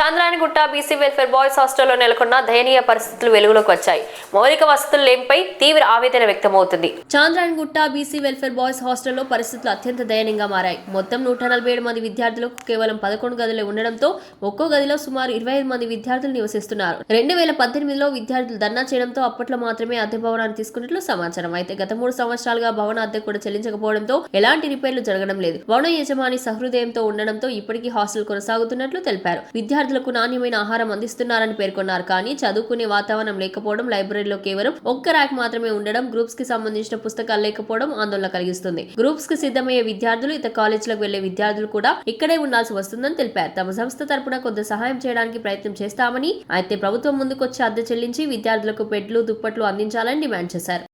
Chandrayangutta BC welfare boys హాస్టల్లో నెలకొన్న దయనీయ పరిస్థితులు వెలుగులోకి వచ్చాయి. మౌలిక వసతులు లేనిపై తీవ్ర ఆవేదన వ్యక్తమవుతుంది. చాంద్రాయణగుట్ట బీసీ వెల్ఫేర్ బాయ్స్ హాస్టల్లో పరిస్థితులు అత్యంత దయనీయంగా మారాయి. మొత్తం నూట నలభై ఏడు మంది విద్యార్థులకు కేవలం పదకొండు గదులే ఉండడంతో ఒక్కో గదిలో సుమారు ఇరవై ఐదు మంది విద్యార్థులు నివసిస్తున్నారు. రెండు వేల పద్దెనిమిదిలో విద్యార్థులు ధర్నా చేయడంతో అప్పట్లో మాత్రమే అద్దె భవనాన్ని తీసుకున్నట్లు సమాచారం. అయితే గత మూడు సంవత్సరాలుగా భవన అద్దె కూడా చెల్లించకపోవడంతో ఎలాంటి రిపేర్లు జరగడం లేదు. భవన యజమాని సహృదయంతో ఉండడంతో ఇప్పటికీ హాస్టల్ కొనసాగుతున్నట్లు తెలిపారు. విద్యార్థులు విద్యార్థులకు నాణ్యమైన ఆహారం అందిస్తున్నారని పేర్కొన్నారు. కానీ చదువుకునే వాతావరణం లేకపోవడం లైబ్రరీలో కేవలం ఒక్క ర్యాక్ మాత్రమే ఉండడం గ్రూప్స్కి సంబంధించిన పుస్తకాలు లేకపోవడం ఆందోళన కలిగిస్తుంది. గ్రూప్స్కి సిద్ధమయ్యే విద్యార్థులు ఇతర కాలేజీలకు వెళ్ళే విద్యార్థులు కూడా ఇక్కడే ఉండాల్సి వస్తుందని తెలిపారు. తమ సంస్థ తరపున కొంత సహాయం చేయడానికి ప్రయత్నం చేస్తామని అయితే ప్రభుత్వం ముందుకొచ్చి అద్దె చెల్లించి విద్యార్థులకు బెడ్లు దుప్పట్లు అందించాలని డిమాండ్ చేశారు.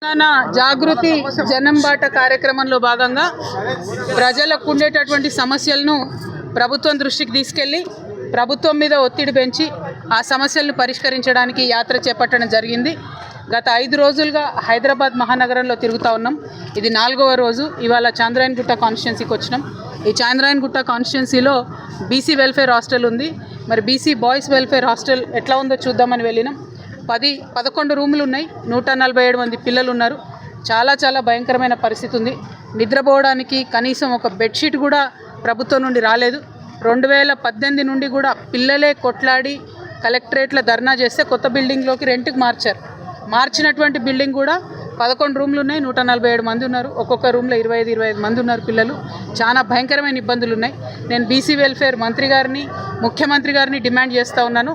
జాగృతి జనం బాట కార్యక్రమంలో భాగంగా ప్రజలకు ఉండేటటువంటి సమస్యలను ప్రభుత్వం దృష్టికి తీసుకెళ్ళి ప్రభుత్వం మీద ఒత్తిడి పెంచి ఆ సమస్యలను పరిష్కరించడానికి యాత్ర చేపట్టడం జరిగింది. గత ఐదు రోజులుగా హైదరాబాద్ మహానగరంలో తిరుగుతూ ఉన్నాం. ఇది నాలుగవ రోజు. ఇవాళ చాంద్రాయణగుట్ట కాన్స్టిట్యున్సీకి వచ్చినాం. ఈ చాంద్రాయన్గుట్ట కాన్స్టిట్యున్సీలో బీసీ వెల్ఫేర్ హాస్టల్ ఉంది. మరి బీసీ బాయ్స్ వెల్ఫేర్ హాస్టల్ ఎట్లా ఉందో చూద్దామని వెళ్ళినాం. పది పదకొండు రూములు ఉన్నాయి. నూట నలభై ఏడు మంది పిల్లలు ఉన్నారు. చాలా చాలా భయంకరమైన పరిస్థితి ఉంది. నిద్రపోవడానికి కనీసం ఒక బెడ్షీట్ కూడా ప్రభుత్వం నుండి రాలేదు. రెండు వేల పద్దెనిమిది నుండి కూడా పిల్లలే కొట్లాడి కలెక్టరేట్లో ధర్నా చేస్తే కొత్త బిల్డింగ్లోకి రెంట్కి మార్చారు. మార్చినటువంటి బిల్డింగ్ కూడా పదకొండు రూమ్లు ఉన్నాయి నూట నలభై ఏడు మంది ఉన్నారు. ఒక్కొక్క రూమ్లో ఇరవై ఐదు ఇరవై ఐదు మంది ఉన్నారు పిల్లలు. చాలా భయంకరమైన ఇబ్బందులు ఉన్నాయి. నేను బీసీ వెల్ఫేర్ మంత్రి గారిని ముఖ్యమంత్రి గారిని డిమాండ్ చేస్తూ ఉన్నాను.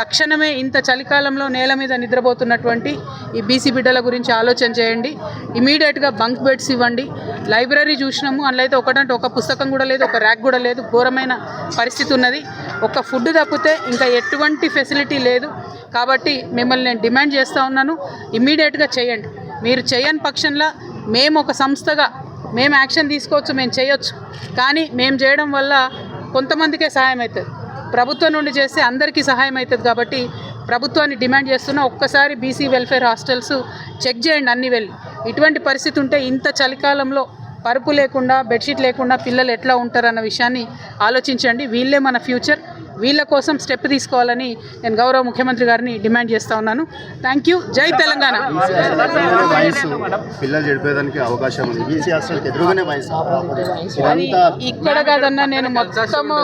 తక్షణమే ఇంత చలికాలంలో నేల మీద నిద్రపోతున్నటువంటి ఈ బీసీ బిడ్డల గురించి ఆలోచన చేయండి. ఇమీడియట్గా బంక్ బెడ్స్ ఇవ్వండి. లైబ్రరీ చూసినాము. అందులో అయితే ఒకటంటే ఒక పుస్తకం కూడా లేదు ఒక ర్యాక్ కూడా లేదు. ఘోరమైన పరిస్థితి ఉన్నది. ఒక ఫుడ్ తప్పితే ఇంకా ఎటువంటి ఫెసిలిటీ లేదు. కాబట్టి మిమ్మల్ని నేను డిమాండ్ చేస్తూ ఉన్నాను. ఇమ్మీడియట్గా చేయండి. మీరు చేయని పక్షంలో మేము ఒక సంస్థగా మేము యాక్షన్ తీసుకోవచ్చు మేము చేయొచ్చు. కానీ మేము చేయడం వల్ల కొంతమందికే సహాయం అవుతుంది. ప్రభుత్వం నుండి చేస్తే అందరికీ సహాయం అవుతుంది కాబట్టి ప్రభుత్వాన్ని డిమాండ్ చేస్తున్న. ఒక్కసారి బీసీ వెల్ఫేర్ హాస్టల్స్ చెక్ చేయండి అన్ని వెళ్ళి. ఇటువంటి పరిస్థితి ఉంటే ఇంత చలికాలంలో పరుపు లేకుండా బెడ్షీట్ లేకుండా పిల్లలు ఎట్లా ఉంటారన్న విషయాన్ని ఆలోచించండి. వీళ్ళే మన ఫ్యూచర్. వీళ్ళ కోసం స్టెప్ తీసుకోవాలని నేను గౌరవ ముఖ్యమంత్రి గారిని డిమాండ్ చేస్తా ఉన్నాను. Thank you. జై తెలంగాణ. ఇక్కడ కాదన్నా నేను మొత్తము.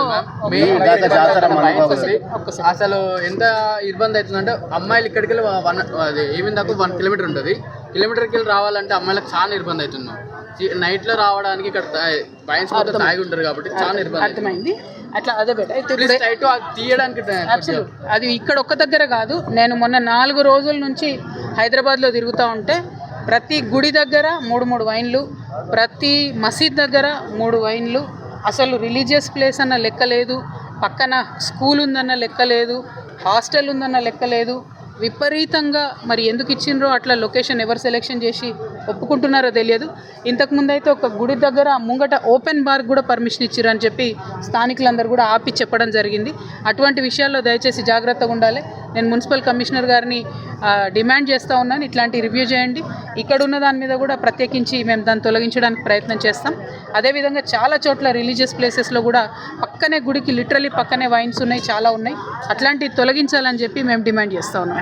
అసలు ఎంత ఇబ్బంది అవుతుందంటే అమ్మాయిలు ఇక్కడికి వెళ్ళి వన్ అది ఏమి దాకా వన్ కిలోమీటర్ ఉంటుంది. కిలోమీటర్కి వెళ్ళి రావాలంటే అమ్మాయిలకు చాలా ఇబ్బంది అవుతుంది. నైట్లో రావడానికి ఇక్కడ తాగి ఉంటారు కాబట్టి చాలా ఇబ్బంది. అర్థమైంది. అట్లా అదే బెటర్. అయితే తీయడానికి. అది ఇక్కడ ఒక్క దగ్గర కాదు. నేను మొన్న నాలుగు రోజుల నుంచి హైదరాబాద్లో తిరుగుతూ ఉంటే ప్రతి గుడి దగ్గర మూడు మూడు వైన్లు ప్రతి మసీద్ దగ్గర మూడు వైన్లు. అసలు రిలీజియస్ ప్లేస్ అన్న లెక్క లేదు. పక్కన స్కూల్ ఉందన్న లెక్క లేదు. హాస్టల్ ఉందన్న లెక్క లేదు. విపరీతంగా మరి ఎందుకు ఇచ్చిండ్రో అట్లా లొకేషన్ ఎవరు సెలెక్షన్ చేసి ఒప్పుకుంటున్నారో తెలియదు. ఇంతకుముందు అయితే ఒక గుడి దగ్గర ముంగట ఓపెన్ బార్ కూడా పర్మిషన్ ఇచ్చారని చెప్పి స్థానికులందరూ కూడా ఆపి చెప్పడం జరిగింది. అటువంటి విషయాల్లో దయచేసి జాగ్రత్తగా ఉండాలి. నేను మున్సిపల్ కమిషనర్ గారిని డిమాండ్ చేస్తూ ఉన్నాను. ఇట్లాంటి రివ్యూ చేయండి. ఇక్కడ ఉన్న దాని మీద కూడా ప్రత్యేకించి మేము దాన్ని తొలగించడానికి ప్రయత్నం చేస్తాం. అదేవిధంగా చాలా చోట్ల రిలీజియస్ ప్లేసెస్లో కూడా పక్కనే గుడికి లిటరలీ పక్కనే వైన్స్ ఉన్నాయి చాలా ఉన్నాయి. అట్లాంటివి తొలగించాలని చెప్పి మేము డిమాండ్ చేస్తూ ఉన్నాం.